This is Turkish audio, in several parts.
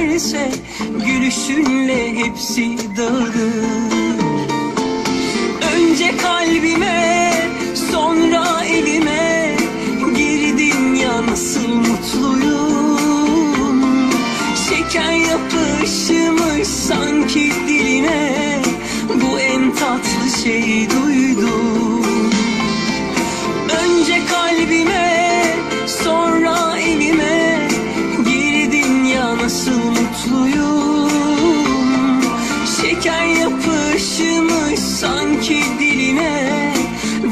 eserse gülüşünle hepsi dağılır. Önce kalbime sonra elime girdin ya nasıl mutluyum. Şeker yapışmış sanki diline bu en tatlı şey duydum Şeker yapışmış sanki diline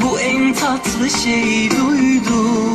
bu en tatlı şey duydum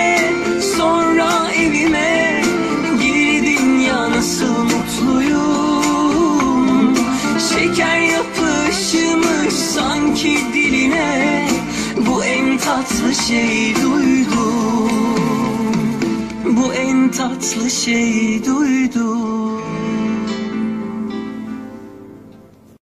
sanki diline bu en tatlı şey duydum. Bu en tatlı şey duydum